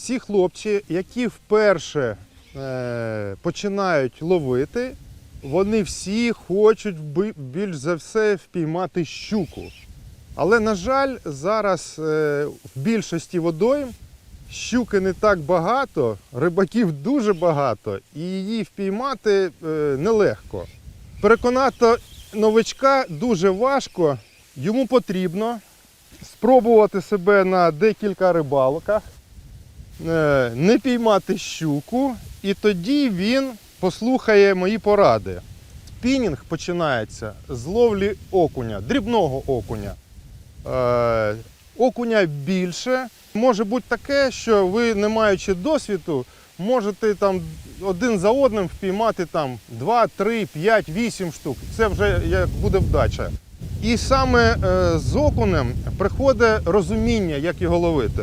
всі хлопці, які вперше е, починають ловити, вони всі хочуть більш за все впіймати щуку. Але, на жаль, зараз е, в більшості водойм щуки не так багато, рибаків дуже багато, і її впіймати е, нелегко. Переконати новичка дуже важко. Йому потрібно спробувати себе на декілька рибалках, не піймати щуку, і тоді він послухає мої поради. Спінінг починається з ловлі окуня, дрібного окуня. Е, окуня більше. Може бути таке, що ви, не маючи досвіду, можете там один за одним впіймати там 2, 3, 5, 8 штук. Це вже як буде вдача. І саме е, з окунем приходить розуміння, як його ловити.